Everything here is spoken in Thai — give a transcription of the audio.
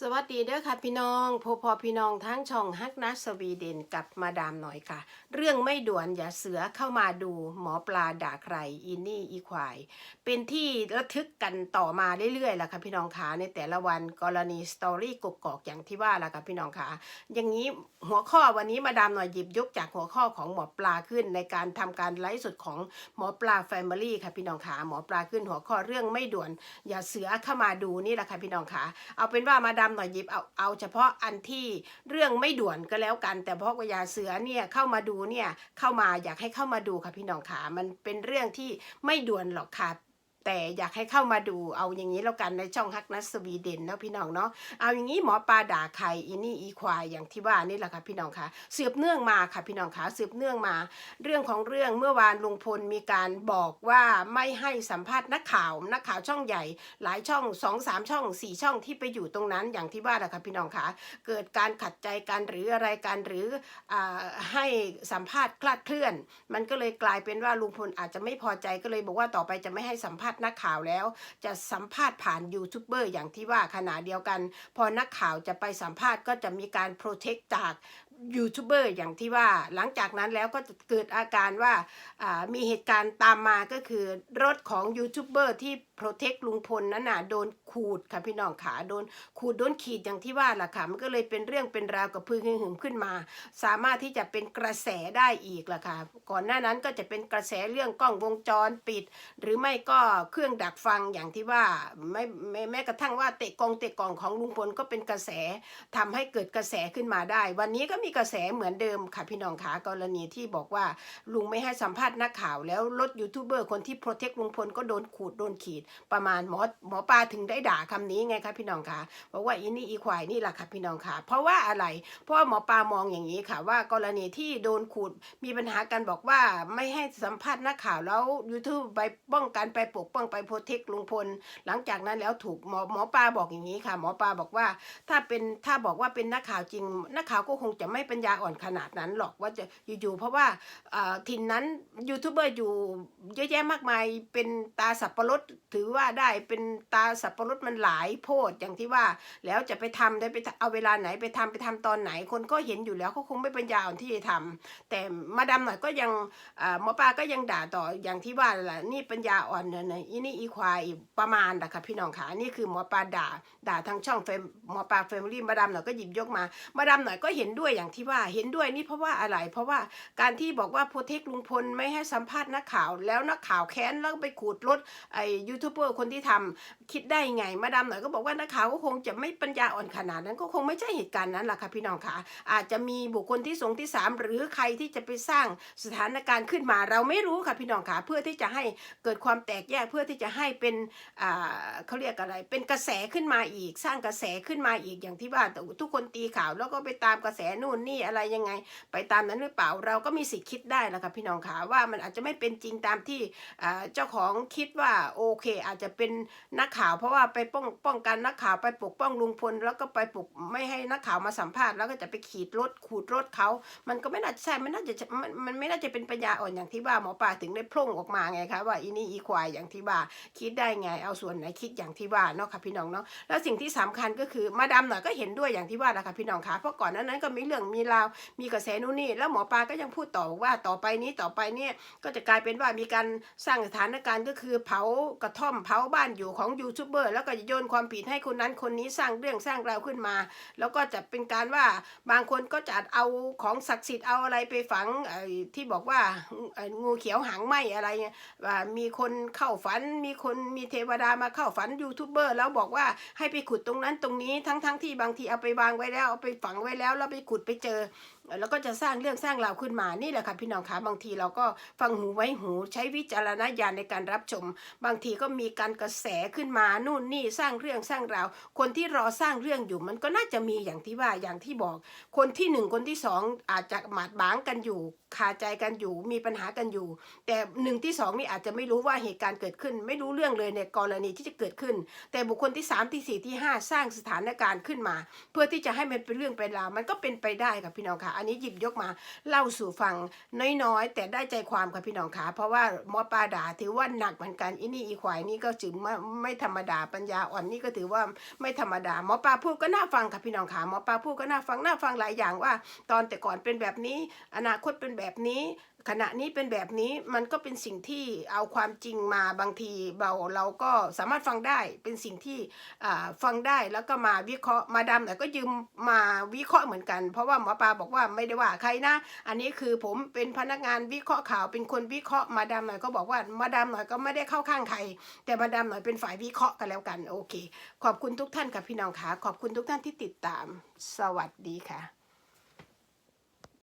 สวัสดีเด้อค่ะพี่น้องพอพอพี่น้องทั้งช่องฮักนัสสวีเดนกับมาดามหน่อยค่ะ เรื่องไม่ด่วนอย่าเสือเข้ามาดูหมอปลาด่าใครอินนี่อีควาย เป็นที่ระทึกกันต่อมาเรื่อยๆแหละค่ะพี่น้องขาในแต่ละวันกรณีสตอรี่กกอกอย่างที่ว่าแหละค่ะพี่น้องขาอย่างนี้หัวข้อวันนี้มาดามหน่อยหยิบยกจากหัวข้อของหมอปลาขึ้น ในการทำการไลฟ์สดของหมอปลาแฟมิลี่ค่ะพี่น้องขาหมอปลาขึ้นหัวข้อเรื่องไม่ด่วนอย่าเสือเข้ามาดูนี่แหละค่ะพี่น้องขาเอาเป็นว่ามาดามหน่อยหยิบเอาเอาเฉพาะอันที่เรื่องไม่ด่วนก็แล้วกัน แต่เพราะว่ายาเสือเนี่ยเข้ามาดูเนี่ยเข้ามาอยากให้เข้ามาดูค่ะพี่น้องขามันเป็นเรื่องที่ไม่ด่วนหรอกค่ะ แต่อยากให้เข้ามาดูเอาอย่างนี้แล้วกันในช่องฮักนัสสวีเดนเนาะพี่น้องเนาะเอาอย่างนี้หมอปลาด่าใครอีนี่อีควายอย่างที่ว่านี่แหละค่ะพี่น้องคะสืบเนื่องมาค่ะพี่น้องคะสืบเนื่องมา เรื่องของเรื่องเมื่อวานลุงพลมีการบอกว่าไม่ให้สัมภาษณ์นักข่าวนักข่าวช่องใหญ่ หลายช่องสองสามช่องสี่ช่องที่ไปอยู่ตรงนั้นอย่างที่ว่าแหละค่ะพี่น้องคะเกิดการขัดใจกันหรืออะไรกันหรืออให้สัมภาษณ์คลาดเคลื่อน มันก็เลยกลายเป็นว่าลุงพลอาจจะไม่พอใจก็เลยบอกว่าต่อไปจะไม่ให้สัมภาษณ์นักข่าวแล้ว จะสัมภาษณ์ผ่านยูทูบเบอร์อย่างที่ว่าขณะเดียวกัน พอนักข่าวจะไปสัมภาษณ์ก็จะมีการโปรเทคจาก ยูทูบเบอร์อย่างที่ว่าหลังจากนั้นแล้วก็จะเกิดอาการว่ามีเหตุการณ์ตามมาก็คือรถของยูทูบเบอร์ที่โปรเทคลุงพลนั้นน่ะโดนขูดค่ะพี่น้องขาโดนขูดโดนขีดอย่างที่ว่าล่ะค่ะมันก็เลยเป็นเรื่องเป็นราวกับพึ่งหึมขึ้นมา สามารถที่จะเป็นกระแสได้อีกล่ะค่ะก่อนหน้านั้นก็จะเป็นกระแสเรื่องกล้องวงจรปิด หรือไม่ก็เครื่องดักฟังอย่างที่ว่าไม่แม้แม้กระทั่งว่าเตะกองเตะกองของลุงพลก็เป็นกระแสทำให้เกิดกระแสขึ้นมาได้ วันนี้ก็มีกระแสเหมือนเดิมค่ะพี่น้องขากรณีที่บอกว่าลุงไม่ให้สัมภาษณ์นักข่าว แล้วรถยูทูบเบอร์คนที่โปรเทคลุงพลก็โดนขูดโดนขีด ประมาณหมอหมอปลาถึงได้ด่าคำนี้ไงคะพี่น้องคะบอกว่าอีนี่อีควายนี่แหละค่ะพี่น้องคะเพราะว่าอะไรเพราะหมอปลามองอย่างนี้ค่ะ ว่ากรณีที่โดนขูดมีปัญหากันบอกว่าไม่ให้สัมภาษณ์นักข่าวแล้วยูทูบไปป้องกันไปปกป้องไปโปรเทคลุงพล หลังจากนั้นแล้วถูกหมอหมอปลาบอกอย่างนี้ค่ะ หมอปลาบอกว่า ถ้าเป็นถ้าบอกว่าเป็นนักข่าวจริงนักข่าวก็คงจะไม่ปัญญาอ่อนขนาดนั้นหรอกว่าจะอยู่ๆเพราะว่าถิ่นนั้นยูทูบเบอร์อยู่เยอะแยะมากมายเป็นตาสับปะรดถือว่าได้เป็นตาสับปะรดมันหลายโพดอย่างที่ว่าแล้วจะไปทำได้ไปเอาเวลาไหนไปทำไปทำตอนไหน คนก็เห็นอยู่แล้วเขาคงไม่ปัญญาอ่อนที่จะทำแต่มาดามหน่อยก็ยังหมอปลาก็ยังด่าต่ออย่างที่ว่าแหละนี่ปัญญาอ่อนเนี่ยนะอีนี่อีควายประมาณนะคะพี่น้องขานี่คือหมอปลาด่าด่าทางช่องเฟมหมอปลาเฟมิลี่มาดามหน่อยก็หยิบยกมามาดามหน่อยก็เห็นด้วยอย่างอย่างที่ว่าเห็นด้วยนี่เพราะว่าอะไร เพราะว่าการที่บอกว่าโปรเทคลุงพลไม่ให้สัมภาษณ์นักข่าว แล้วนักข่าวแค้นแล้วไปขูดรถไอ้ยูทูบเบอร์คนที่ทำคิดได้ไงมาดามหน่อยก็บอกว่านักข่าวก็คงจะไม่ปัญญาอ่อนขนาดนั้นก็คงไม่ใช่เหตุการณ์นั้นแหละค่ะพี่น้องค่ะ อาจจะมีบุคคลที่สองที่สามหรือใครที่จะไปสร้างสถานการณ์ขึ้นมาเราไม่รู้ค่ะพี่น้องค่ะเพื่อที่จะให้เกิดความแตกแยกเพื่อที่จะให้เป็นอ่าเขาเรียกอะไร เป็นกระแสขึ้นมาอีกสร้างกระแสขึ้นมาอีกอย่างที่ว่าทุกคนตีข่าวแล้วก็ไปตามกระแสนู่นนี่อะไรยังไง ไปตามนั้นหรือเปล่าเราก็มีสิทธิ์คิดได้แหละค่ะพี่น้องค่ะว่ามันอาจจะไม่เป็นจริงตามที่เจ้าของคิดว่าโอเค อาจจะเป็นนักข่าว เพราะว่าไปป้องป้องกันนักข่าวไปปกป้องลุงพลแล้วก็ไปปกไม่ให้นักข่าวมาสัมภาษณ์แล้วก็จะไปขีดรถขูดรถเขามันก็ไม่น่าจะใช่มันน่าจะมันมันไม่น่าจะเป็นปัญญาอ่อนอย่างที่ว่าหมอปลาถึงได้พร่งออกมาไงคะว่าอีนี่อีควายอย่างที่ว่าคิดได้ไง เอาส่วนไหนคิดอย่างที่ว่าเนาะค่ะพี่น้องเนาะแล้วสิ่งที่สำคัญก็คือมาดามหน่อยก็เห็นด้วยอย่างที่ว่าแหละค่ะพี่น้องคะเพราะก่อนนั้นนั้นก็มีเรื่องมีราวมีกระแสนู่นนี่แล้วหมอปลาก็ยังพูดต่อว่าต่อไปนี้ต่อไปเนี่ยก็จะกลายเป็นว่ามีการสร้างสถานการณ์ก็คือเผากระท่อมเผาบ้านอยู่ของยูทูบเบอร์แล้วก็โยนความผิดให้คนนั้นคนนี้สร้างเรื่องสร้างราวขึ้นมา แล้วก็จะเป็นการว่าบางคนก็จะเอาของศักดิ์สิทธิ์เอาอะไรไปฝังที่บอกว่างูเขียวหางไหมอะไรเงี้ยมีคนเข้าฝัน มีคนมีเทวดามาเข้าฝันยูทูบเบอร์แล้วบอกว่าให้ไปขุดตรงนั้นตรงนี้ทั้งๆทที่บางทีเอาไปวางไว้แล้วเอาไปฝังไว้แล้วแล้วไปขุดไปเจอ แล้วก็จะสร้างเรื่องสร้างราวขึ้นมานี่แหละค่ะพี่น้องคะบางทีเราก็ฟังหูไว้หูใช้วิจารณญาณในการรับชม บางทีก็มีการกระแสขึ้นมานู่นนี่สร้างเรื่องสร้างราว คนที่รอสร้างเรื่องอยู่มันก็น่าจะมีอย่างที่ว่าอย่างที่บอก คนที่หนึ่งคนที่สองอาจจะหมาดบางกันอยู่คาใจกันอยู่มีปัญหากันอยู่ แต่หนึ่งที่สองนี่อาจจะไม่รู้ว่าเหตุการณ์เกิดขึ้น ไม่รู้เรื่องเลยในกรณีที่จะเกิดขึ้น แต่บุคคลที่สามที่สี่ที่ห้าสร้างสถานการณ์ขึ้นมา เพื่อที่จะให้มันเป็นเรื่องเป็นราวมันก็เป็นไปได้ค่ะพี่น้องค่ะอันนี้หยิบยกมาเล่าสู่ฟังน้อยๆ แต่ได้ใจความค่ะพี่น้องขาเพราะว่าหมอปลาด่าถือว่าหนักเหมือนกันอินี่อีควายนี่ก็ถือไม่ไม่ธรรมดาปัญญาอ่อนนี่ก็ถือว่าไม่ธรรมดาหมอปลาพูดก็น่าฟังค่ะพี่น้องขาหมอปลาพูดก็น่าฟังน่าฟังหลายอย่างว่า ตอนแต่ก่อนเป็นแบบนี้ อนาคตเป็นแบบนี้ ขณะนี้เป็นแบบนี้มันก็เป็นสิ่งที่เอาความจริงมาบางทีเราเราก็สามารถฟังได้เป็นสิ่งที่ฟังได้แล้วก็มาวิเคราะห์มาดามแต่ก็ยืมมาวิเคราะห์เหมือนกัน เพราะว่าหมอปลาบอกว่าไม่ได้ว่าใครนะ อันนี้คือผมเป็นพนักงานวิเคราะห์ข่าวเป็นคนวิเคราะห์มาดามหน่อยก็บอกว่ามาดามหน่อยก็ไม่ได้เข้าข้างใครแต่มาดามหน่อยเป็นฝ่ายวิเคราะห์กันแล้วกันโอเค ขอบคุณทุกท่านค่ะพี่น้องค่ะขอบคุณทุกท่านที่ติดตาม สวัสดีค่ะ